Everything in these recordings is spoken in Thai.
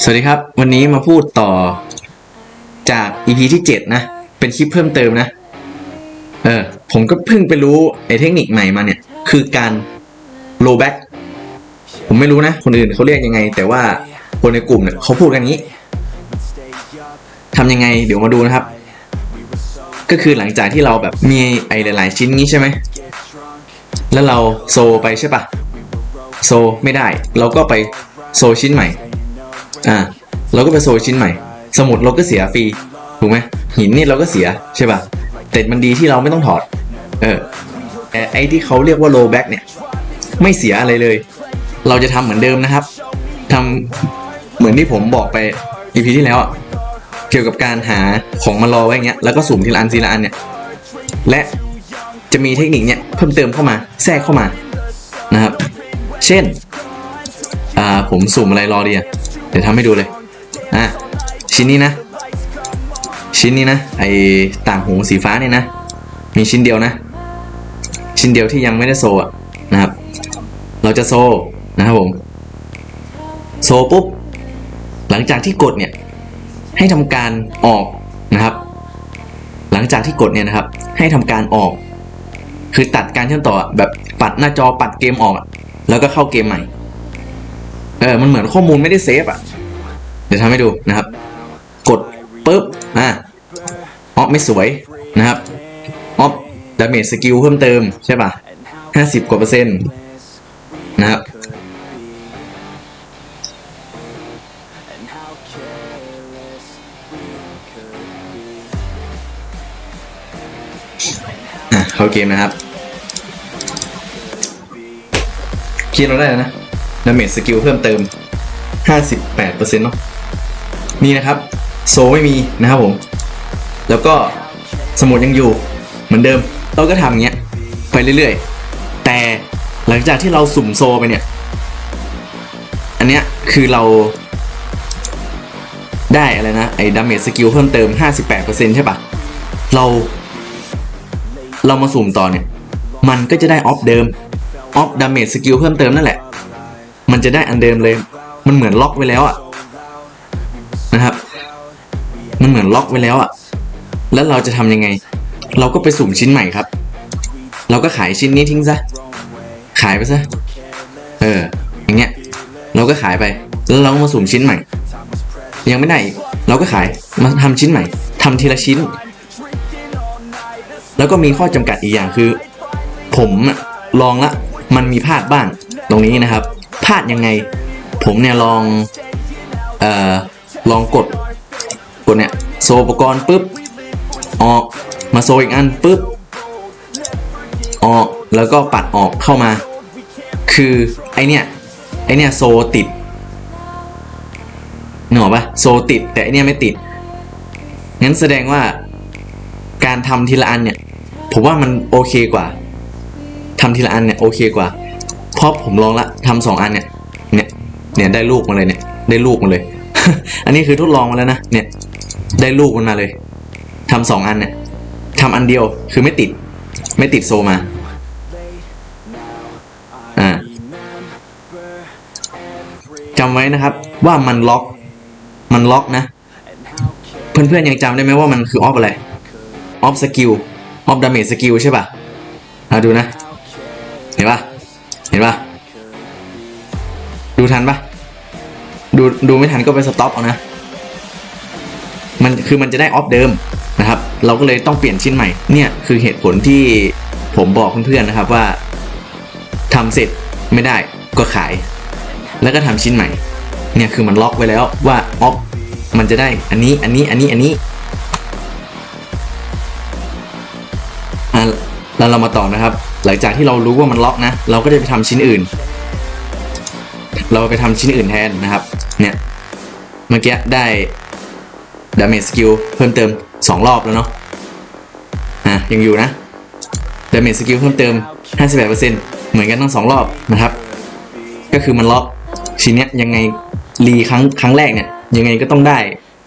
สวัสดีครับ วันนี้มาพูดต่อจาก EP ที่7นะ เป็นคลิปเพิ่มเติมนะ เออ ผมก็เพิ่งไปรู้ไอ้เทคนิคใหม่มาเนี่ย คือการ roll back ผมไม่รู้นะ คนอื่นเขาเรียกยังไง แต่ว่าคนในกลุ่มเนี่ยเขาพูดกันงี้ทำยังไง เดี๋ยวมาดูนะครับ ก็คือหลังจากที่เราแบบมีไอ้หลาย ๆ ชิ้นงี้ใช่ไหม แล้วเราโซไปใช่ปะโซไม่ได้ เราก็ไปโซชิ้นใหม่ อ่าเราก็ไปโซชิ้นใหม่ สมุดเราก็เสียฟรีถูกไหมหินนี่เราก็เสียใช่ปะแต่มันดีที่เราไม่ต้องถอด เออแต่ไอ้ที่เขาเรียกว่า roll back เนี่ยไม่เสียอะไรเลย เราจะทำเหมือนเดิมนะครับทำเหมือนที่ผมบอกไป EP ที่แล้วอะเกี่ยวกับการหาของมารอไว้อย่างเงี้ยแล้วก็สุ่มทีละอันทีละอันเนี่ยและจะมีเทคนิคเนี่ยเพิ่มเติมเข้ามาแทรกเข้ามานะครับ เช่น อ่าผมสุ่มอะไรรอดีอะ เดี๋ยวทำให้ดูเลย อะ ชิ้นนี้นะ ชิ้นนี้นะ ไอต่างหูสีฟ้าเนี่ยนะ มีชิ้นเดียวนะ ชิ้นเดียวที่ยังไม่ได้โซอะนะครับ เราจะโซนะครับผม โซปุ๊บ หลังจากที่กดเนี่ย ให้ทำการออกนะครับ หลังจากที่กดเนี่ยนะครับ ให้ทำการออก คือตัดการเชื่อมต่อแบบปัดหน้าจอปัดเกมออก แล้วก็เข้าเกมใหม่เออ มันเหมือนข้อมูลไม่ได้เซฟอะ ดี๋ยวทำให้ดูนะครับ กดปุ๊บอะออฟไม่สวยนะครับออฟดาเมจสกิลเพิ่มเติมใช่ป่ะห้าสิบกว่าเปอร์เซ็นต์นะครับอะเข้าเกมนะครับคีย์เราได้แล้วนะดาเมจสกิลเพิ่มเติม 58%เนาะ นี่นะครับ โซไม่มีนะครับผม แล้วก็สมุดยังอยู่เหมือนเดิม เราก็ทำอย่างเงี้ยไปเรื่อยๆ แต่หลังจากที่เราสุ่มโซไปเนี่ย อันเนี้ยคือเราได้อะไรนะ ไอ้ดาเมจสกิลเพิ่มเติม 58%ใช่ปะเราเรามาสุ่มต่อเนี่ย มันก็จะได้ออฟเดิม ออฟดาเมจสกิลเพิ่มเติมนั่นแหละ มันจะได้อันเดิมเลย มันเหมือนล็อกไว้แล้วอะนะ มันเหมือนล็อกไว้แล้วอะแล้วเราจะทำยังไง เราก็ไปสุ่มชิ้นใหม่ครับ เราก็ขายชิ้นนี้ทิ้งซะ ขายไปซะ เออ อย่างเงี้ย เราก็ขายไป แล้วเรามาสุ่มชิ้นใหม่ ยังไม่ได้อีก เราก็ขาย มาทำชิ้นใหม่ทำทีละชิ้น แล้วก็มีข้อจำกัดอีกอย่างคือ ผมอะลองละ มันมีพลาดบ้าง ตรงนี้นะครับ พลาดยังไง ผมเนี่ยลอง เอ่อ ลองกด กดเนี่ยโซอุปกรณ์ปุ๊บออกมาโซอีกอันปุ๊บออกแล้วก็ปัดออกเข้ามา คือไอเนี่ยไอเนี่ยโซติดนึกออกปะโซติดแต่ไอเนี่ยไม่ติดงั้นแสดงว่าการทำทีละอันเนี่ยผมว่ามันโอเคกว่าทำทีละอันเนี่ยโอเคกว่าเพราะผมลองละทำสองอันเนี่ยเนี่ยเนี่ยได้ลูกมาเลยเนี่ยได้ลูกมาเลย อันนี้คือทดลองมาแล้วนะเนี่ย ได้ลูกมันมาเลยทำสองอันเนี่ยทำอันเดียวคือไม่ติด ไม่ติดโซมาอ่าจำไว้นะครับ ว่ามันล็อก มันล็อกนะ เพื่อนๆยังจำได้ไหมว่ามันคือออฟอะไรออฟสกิลออฟดาเมจสกิลใช่ป่ะอะดูนะ เห็นป่ะ เห็นป่ะ ดูทันป่ะ ดูดูไม่ทันก็ไปสต็อปเอานะ มันคือมันจะได้ออฟเดิมนะครับ เราก็เลยต้องเปลี่ยนชิ้นใหม่ เนี่ยคือเหตุผลที่ผมบอกเพื่อนๆนะครับว่าทำเสร็จไม่ได้ก็ขาย แล้วก็ทำชิ้นใหม่ เนี่ยคือมันล็อกไว้แล้วว่าออฟมันจะได้อันนี้อันนี้อันนี้อันนี้อะแล้วเรามาต่อนะครับ หลังจากที่เรารู้ว่ามันล็อกนะ เราก็จะไปทำชิ้นอื่น เราไปทำชิ้นอื่นแทนนะครับ เนี่ย เมื่อกี้ได้ damage skill เพิ่มเติม 2 รอบแล้วเนาะอะยังอยู่นะ damage skill เพิ่มเติม 58%เหมือนกันทั้งสองรอบนะครับ ก็คือมันล็อกชิ้นเนี้ยยังไงรีครั้งครั้งแรกเนี่ยยังไงก็ต้องได้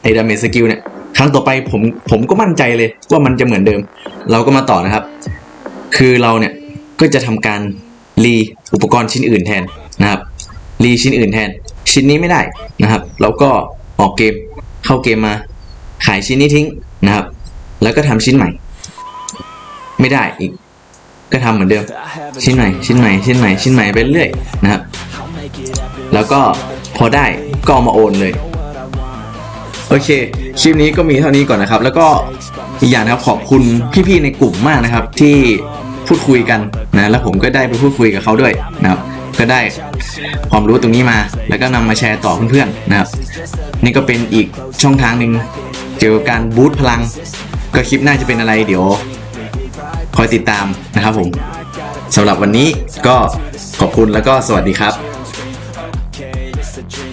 ไอ้ damage skill เนี่ยครั้งต่อไปผมผมก็มั่นใจเลยว่ามันจะเหมือนเดิม เราก็มาต่อนะครับ คือเราเนี่ยก็จะทำการรีอุปกรณ์ชิ้นอื่นแทนนะครับรีชิ้นอื่นแทน ชิ้นนี้ไม่ได้นะครับแล้วก็ออกเกมเข้าเกมมา ขายชิ้นนี้ทิ้งนะครับ แล้วก็ทำชิ้นใหม่ ไม่ได้อีก ก็ทำเหมือนเดิม ชิ้นใหม่ ชิ้นใหม่ ชิ้นใหม่ ชิ้นใหม่ไปเรื่อยนะครับ แล้วก็พอได้ก็เอามาโอนเลย โอเค คลิปนี้ก็มีเท่านี้ก่อนนะครับ แล้วก็อีกอย่างนะครับขอบคุณพี่ๆในกลุ่มมากนะครับ ที่พูดคุยกันนะแล้วผมก็ได้ไปพูดคุยกับเขาด้วยนะครับ ก็ได้ความรู้ตรงนี้มา แล้วก็นำมาแชร์ต่อเพื่อนๆนะครับ นี่ก็เป็นอีกช่องทางหนึ่ง เกี่ยวกับการบูตพลัง ก็คลิปหน้าจะเป็นอะไรเดี๋ยวคอยติดตามนะครับผมสำหรับวันนี้ก็ขอบคุณแล้วก็สวัสดีครับ